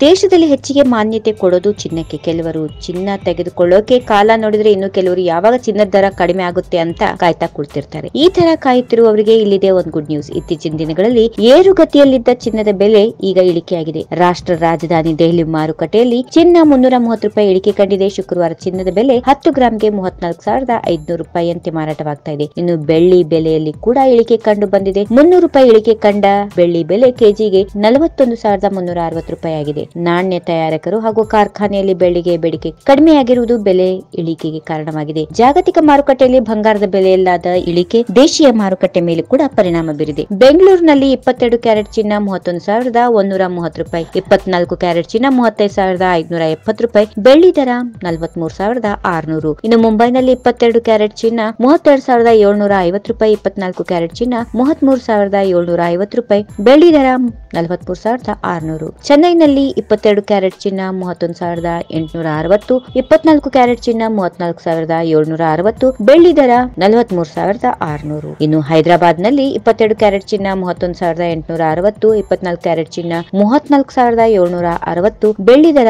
ದೇಶದಲ್ಲಿ ಹೆಚ್ಚಿಗೆ ಮಾನ್ಯತೆ ಕೊಡೋದು ಚಿನ್ನಕ್ಕೆ. ಕೆಲವರು ಚಿನ್ನ ತೆಗೆದುಕೊಳ್ಳೋಕೆ ಕಾಲ ನೋಡಿದ್ರೆ ಇನ್ನು ಕೆಲವರು ಯಾವಾಗ ಚಿನ್ನದ ದರ ಕಡಿಮೆ ಆಗುತ್ತೆ ಅಂತ ಕಾಯ್ತಾ ಕುಳಿತಿರ್ತಾರೆ. ಈ ತರ ಕಾಯುತ್ತಿರುವವರಿಗೆ ಇಲ್ಲಿದೆ ಒಂದು ಗುಡ್ ನ್ಯೂಸ್. ಇತ್ತೀಚಿನ ದಿನಗಳಲ್ಲಿ ಏರುಗತಿಯಲ್ಲಿದ್ದ ಚಿನ್ನದ ಬೆಲೆ ಈಗ ಇಳಿಕೆಯಾಗಿದೆ. ರಾಷ್ಟ್ರ ರಾಜಧಾನಿ ದೆಹಲಿ ಮಾರುಕಟ್ಟೆಯಲ್ಲಿ ಚಿನ್ನ ಮುನ್ನೂರ ಮೂವತ್ತು ರೂಪಾಯಿ ಇಳಿಕೆ ಕಂಡಿದೆ. ಶುಕ್ರವಾರ ಚಿನ್ನದ ಬೆಲೆ ಹತ್ತು ಗ್ರಾಂಗೆ ಮೂವತ್ನಾಲ್ಕು ಸಾವಿರದ ಐದುನೂರು ರೂಪಾಯಿಯಂತೆ ಮಾರಾಟವಾಗ್ತಾ ಇದೆ. ಇನ್ನು ಬೆಳ್ಳಿ ಬೆಲೆಯಲ್ಲಿ ಕೂಡ ಇಳಿಕೆ ಕಂಡು ಬಂದಿದೆ. ಮುನ್ನೂರು ರೂಪಾಯಿ ಇಳಿಕೆ ಕಂಡ ಬೆಳ್ಳಿ ಬೆಲೆ ಕೆಜಿಗೆ ನಲವತ್ತೊಂದು ಸಾವಿರದ ಮುನ್ನೂರ ಅರವತ್ತು ರೂಪಾಯಿ ಆಗಿದೆ ನಾಣ್ಯ ತಯಾರಕರು ಹಾಗೂ ಕಾರ್ಖಾನೆಯಲ್ಲಿ ಬೆಳ್ಳಿಗೆ ಬೇಡಿಕೆ ಕಡಿಮೆಯಾಗಿರುವುದು ಬೆಲೆ ಇಳಿಕೆಗೆ ಕಾರಣವಾಗಿದೆ. ಜಾಗತಿಕ ಮಾರುಕಟ್ಟೆಯಲ್ಲಿ ಬಂಗಾರದ ಬೆಲೆಯಲ್ಲಾದ ಇಳಿಕೆ ದೇಶೀಯ ಮಾರುಕಟ್ಟೆ ಮೇಲೆ ಕೂಡ ಪರಿಣಾಮ ಬೀರಿದೆ. ಬೆಂಗಳೂರಿನಲ್ಲಿ ಇಪ್ಪತ್ತೆರಡು ಕ್ಯಾರೆಟ್ ಚಿನ್ನ ಮೂವತ್ತೊಂದು ಸಾವಿರದ ಒಂದೂರ ಮೂವತ್ತು ರೂಪಾಯಿ, ಇಪ್ಪತ್ನಾಲ್ಕು ಕ್ಯಾರೆಟ್ ಚಿನ್ನ ಮೂವತ್ತೈದು ಸಾವಿರದ ಐದುನೂರ ಎಪ್ಪತ್ತು ರೂಪಾಯಿ, ಬೆಳ್ಳಿ ದರ ನಲವತ್ಮೂರು ಸಾವಿರದ ಆರುನೂರು. ಇನ್ನು ಮುಂಬೈನಲ್ಲಿ ಇಪ್ಪತ್ತೆರಡು ಕ್ಯಾರೆಟ್ ಚಿನ್ನ ಮೂವತ್ತೆರಡು ಸಾವಿರದ ಏಳ್ನೂರ ಐವತ್ತು ರೂಪಾಯಿ, ಇಪ್ಪತ್ನಾಲ್ಕು ಕ್ಯಾರೆಟ್ ಚಿನ್ನ ಮೂವತ್ಮೂರು ಸಾವಿರದ ಏಳ್ನೂರ ಐವತ್ತು ರೂಪಾಯಿ, ಬೆಳ್ಳಿ ದರ ನಲವತ್ಮೂರು ಸಾವಿರದ ಆರುನೂರು. ಚೆನ್ನೈನಲ್ಲಿ ಇಪ್ಪತ್ತೆರಡು ಕ್ಯಾರೆಟ್ ಚಿನ್ನ, ಮೂವತ್ತೊಂದು ಸಾವಿರದ ಎಂಟುನೂರ ಅರವತ್ತು, ಇಪ್ಪತ್ನಾಲ್ಕು ಕ್ಯಾರೆಟ್ ಚಿನ್ನ, ಮೂವತ್ನಾಲ್ಕು ಸಾವಿರದ ಏಳ್ನೂರ ಅರವತ್ತು, ಬೆಳ್ಳಿ ದರ ನಲವತ್ಮೂರು ಸಾವಿರದ ಆರುನೂರು. ಇನ್ನು ಹೈದರಾಬಾದ್ನಲ್ಲಿ ಇಪ್ಪತ್ತೆರಡು ಕ್ಯಾರೆಟ್ ಚಿನ್ನ, ಮೂವತ್ತೊಂದು ಸಾವಿರದ ಎಂಟುನೂರ ಅರವತ್ತು, ಇಪ್ಪತ್ನಾಲ್ಕು ಕ್ಯಾರೆಟ್ ಚಿನ್ನ, ಮೂವತ್ನಾಲ್ಕು ಸಾವಿರದ ಏಳ್ನೂರ ಅರವತ್ತು, ಬೆಳ್ಳಿ ದರ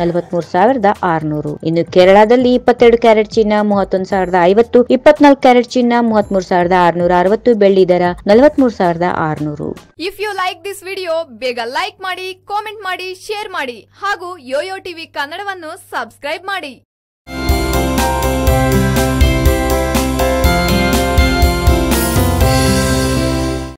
ನಲವತ್ಮೂರು ಸಾವಿರದ ಆರುನೂರು. ಇನ್ನು ಕೇರಳದಲ್ಲಿ ಇಪ್ಪತ್ತೆರಡು ಕ್ಯಾರೆಟ್ ಚಿನ್ನ, ಮೂವತ್ತೊಂದು ಸಾವಿರದ ಐವತ್ತು, ಇಪ್ಪತ್ನಾಲ್ಕು ಕ್ಯಾರೆಟ್ ಚಿನ್ನ, ಮೂವತ್ಮೂರು ಸಾವಿರದ ಆರುನೂರ ಅರವತ್ತು ಬೆಳ್ಳಿ ದರ, ನಲವತ್ಮೂರು ಸಾವಿರದ ಆರುನೂರು. If you like this video ಬೇಗ ಲೈಕ್ ಮಾಡಿ ಕಾಮೆಂಟ್ ಮಾಡಿ ಶೇರ್ ಮಾಡಿ ಹಾಗೂ ಯೋಯೋ ಟಿವಿ ಕನ್ನಡವನ್ನು ಸಬ್ಸ್ಕ್ರೈಬ್ ಮಾಡಿ.